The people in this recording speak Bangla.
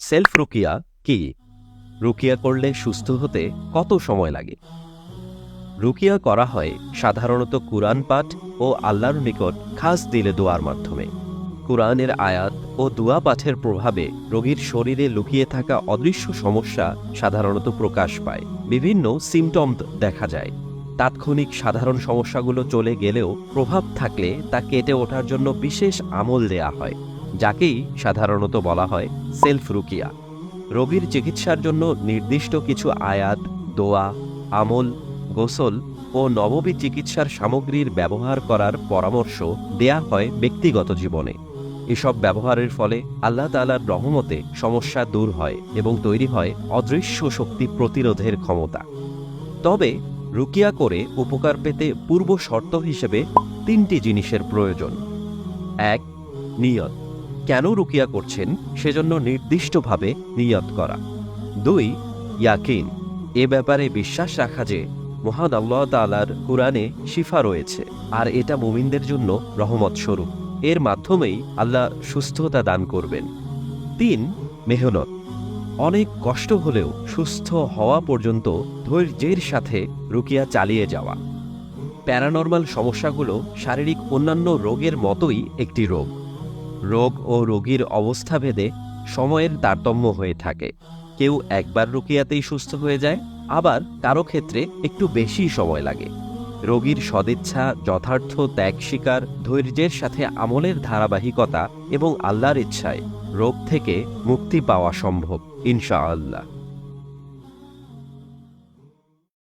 সেলফ রুকিয়া কি? রুকিয়া করলে সুস্থ হতে কত সময় লাগে? রুকিয়া করা হয় সাধারণত কুরআন পাঠ ও আল্লাহর নিকট খাস দিলে দোয়ার মাধ্যমে। কুরআনের আয়াত ও দোয়া পাঠের প্রভাবে রোগীর শরীরে লুকিয়ে থাকা অদৃশ্য সমস্যা সাধারণত প্রকাশ পায়। বিভিন্ন সিমটম দেখা যায়। তাৎক্ষণিক সাধারণ সমস্যাগুলো চলে গেলেও প্রভাব থাকলে তা কেটে ওঠার জন্য বিশেষ আমল দেয়া হয়। যাকেই সাধারণত বলা হয় সেলফ রুকিয়া। রোগীর চিকিৎসার জন্য নির্দিষ্ট কিছু আয়াত, দোয়া, আমল, গোসল ও নববী চিকিৎসার সামগ্রীর ব্যবহার করার পরামর্শ দেয়া হয় ব্যক্তিগত জীবনে। এসব ব্যবহারের ফলে আল্লাহ তালার রহমতে সমস্যা দূর হয় এবং তৈরি হয় অদৃশ্য শক্তি প্রতিরোধের ক্ষমতা। তবে রুকিয়া করে উপকার পেতে পূর্ব শর্ত হিসেবে তিনটি জিনিসের প্রয়োজন। এক, নিয়ত। কেন রুকিয়া করছেন সেজন্য নির্দিষ্টভাবে নিয়ত করা। দুই, ইয়াকিন, এ ব্যাপারে বিশ্বাস রাখা যে মহান আল্লাহ তালার কুরআনে শিফা রয়েছে, আর এটা মুমিনদের জন্য রহমত স্বরূপ এর মাধ্যমেই আল্লাহ সুস্থতা দান করবেন। তিন, মেহনত, অনেক কষ্ট হলেও সুস্থ হওয়া পর্যন্ত ধৈর্যের সাথে রুকিয়া চালিয়ে যাওয়া। প্যারানর্মাল সমস্যাগুলো শারীরিক অন্যান্য রোগের মতোই একটি রোগ। রোগ ও রোগীর অবস্থা ভেদে সময়ের তারতম্য হয়ে থাকে। কেউ একবার রুকিয়াতেই সুস্থ হয়ে যায়, আবার কারও ক্ষেত্রে একটু বেশি সময় লাগে। রোগীর সদিচ্ছা, যথার্থ ত্যাগ স্বীকার, ধৈর্যের সাথে আমলের ধারাবাহিকতা এবং আল্লাহর ইচ্ছায় রোগ থেকে মুক্তি পাওয়া সম্ভব, ইনশাআল্লাহ।